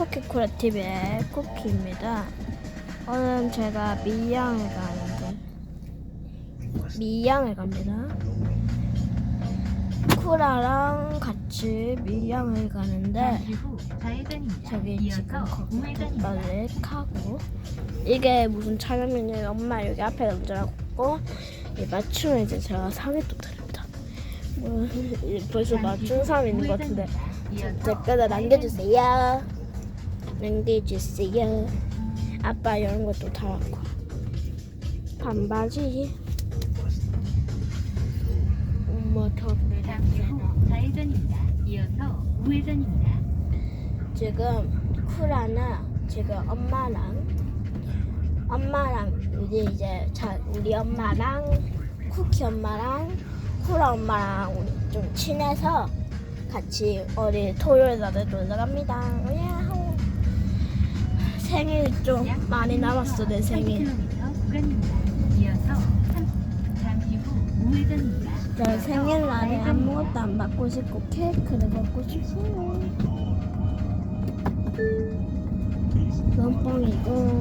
쿠키코라 TV의 쿠키입니다. 오늘 제가 미양을 가는데 미양을 갑니다. 쿠라랑 같이 미양을 가는데. 저기 지금 이어서 거기 우회전입니다. 빨리 가고 이게 무슨 촬영이냐면 엄마 여기 앞에 남자라고 이 맞추면 이제 제가 상이 또 드립니다. 뭐, 벌써 맞춘 사람 있는 것 같은데 댓글에 남겨주세요. 남겨주세요. 아빠 이런 것도 달았고 반바지. 엄마 후 좌회전입니다. 이어서 우회전입니다. 지금 쿠라는 지금 엄마랑 엄마랑 우리 이제 자 우리 엄마랑 쿠키 엄마랑 쿠라 엄마랑 우리 좀 친해서 같이 어디 토요일 날에 놀러 갑니다. 야호. 생일 좀 많이 남았어 내 생일. 3km 구간입니다. 이어서 3, 잠시 후 우회전입니다. 저 생일날에 아무것도 안 받고 싶고 케이크를 먹고 싶어요. 면빵이고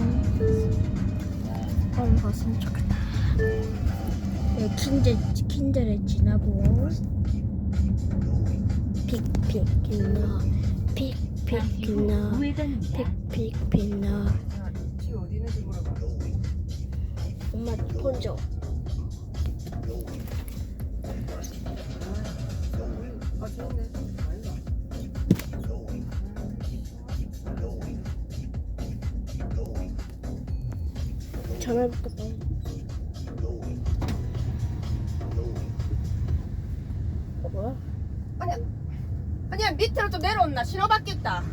빨리 갔으면 좋겠다. 여기 킨들 킨들을 지나고 픽픽 빛나 있는지 물어봐. 엄마. 아니다. 전화해볼까? 뭐야? 아니야. 아니야, 밑으로 좀 내려온나. 신호 바뀌었다.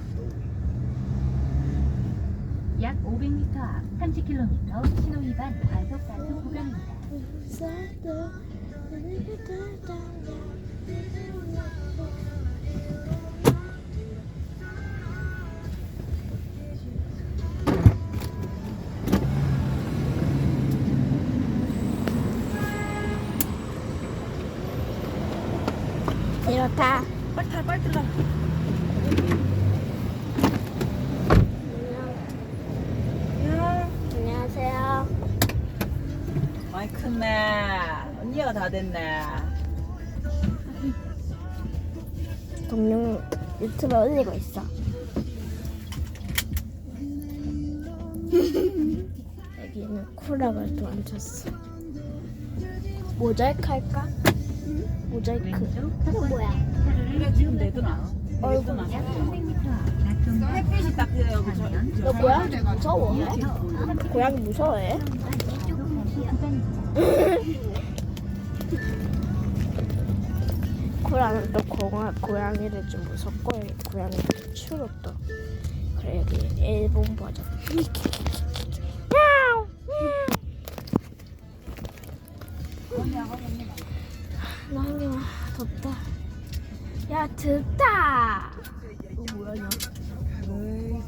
약 500m 앞 30km 신호 위반 과속 단속 구간입니다. 이렇다. 빨리 타, 빨리 들라. 안녕하세요. 많이 컸네. 언니가 다 됐네. 동영 유튜브에 올리고 있어. 여기는 쿨락을 또 앉혔어. 모자이크 할까? 모자이크. 이거 첫 뭐야? 그래, 지금. 내두나. 얼굴. 약 300m 앞 낙동강 햇빛이 딱 여기 저. 너 고양이 무서워해? 고양이 무서워해? 또 고양, 고양이를 좀 무섭고 고양이를 추워 또 그래 여기 일본 버전. 나 한개만 덥다 야 덥다 뭐야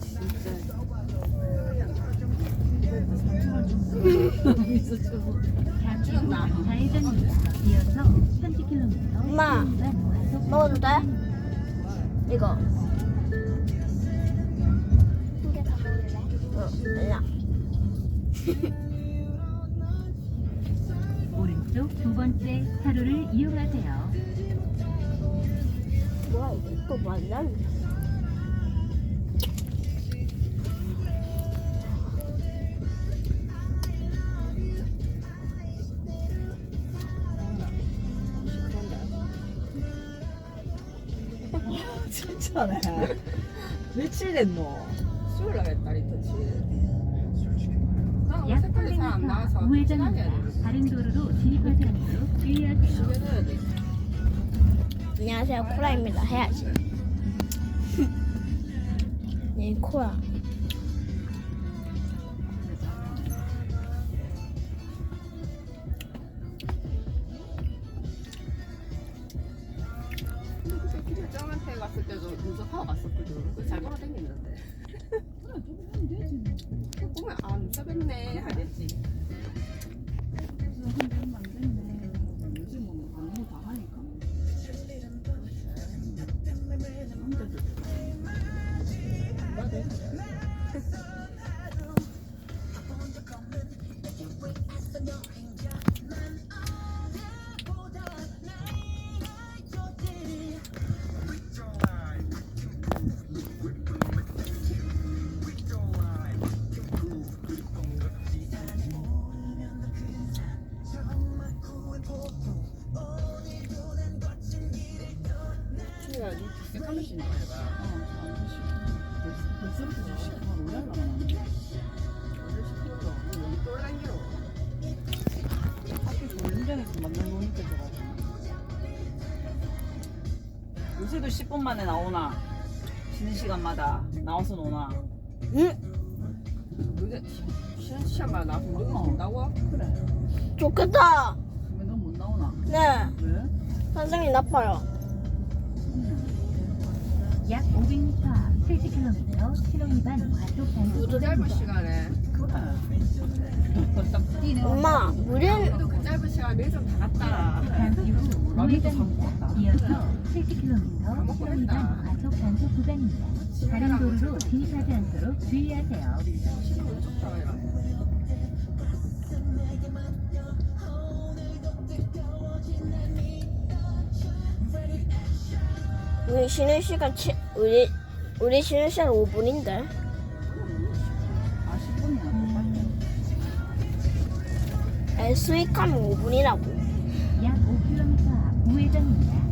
진짜. 후 좌회전입니다. 이어서 30km 엄마, 먹어도 돼? 이거 한개다 먹을래? 어, 아니야 오른쪽 두 번째 차로를 이용하세요. 뭐야 또 맞나? 진짜네. 며칠 됐노? 수요일 날 했다, 리터치. 나는 약 색깔이 잘안 300m 나와서 앞 우회전입니다. 다른 도로로 진입하지 않도록 주의하세요. 안녕하세요 코라입니다 해야지 네 코라 그때 김혜정한테 갔을 때도 운전하고 갔었거든. 그잘 돌아다녔는데. 보면 아, 눈썹 했네 하겠지. 10분 해가. 벌써부터 10분 올라가나? 어제 10분도 여기 똘 땡기러. 학교 졸린장에서 만날 노니까 좋아가지고. 요새도 10분 만에 나오나? 쉬는 시간마다 나와서 노나? 응? 요새 시간 시간만 나서 운동 준다고? 그래. 좋겠다. 왜넌못 나오나? 네. 왜? 선생님 나빠요. 약 500m 앞 70km 신호 위반 과속 단속 그 짧은. 시간에. 엄마, 우린 그래도 그 짧은 시간에 매점 다 갔다. 잠시 후 이어서 70km 신호 위반 과속 단속 구간입니다. 다른 도로로 진입하지 않도록 주의하세요. 우리 쉬는 시간 치, 우리 우리 쉬는 시간 5분인데. 아 10분이나 똑같네. 수익하면 5분이라고. 약 5km 앞 우회전입니다.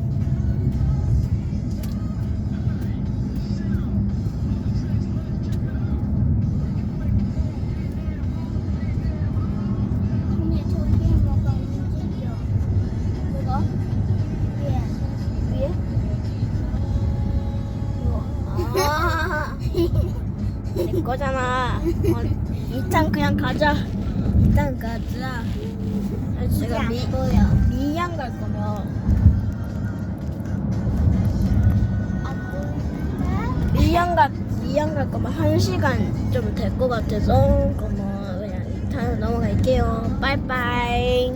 내 거잖아. 어, 이탄 그냥 가자. 이탄 가자. 아, 제가 미, 미양 갈 거면 미양 갈 미양 갈 거면 한 시간 좀 될 것 같아서 그러면 그냥 이탄 넘어갈게요. 빠이빠이.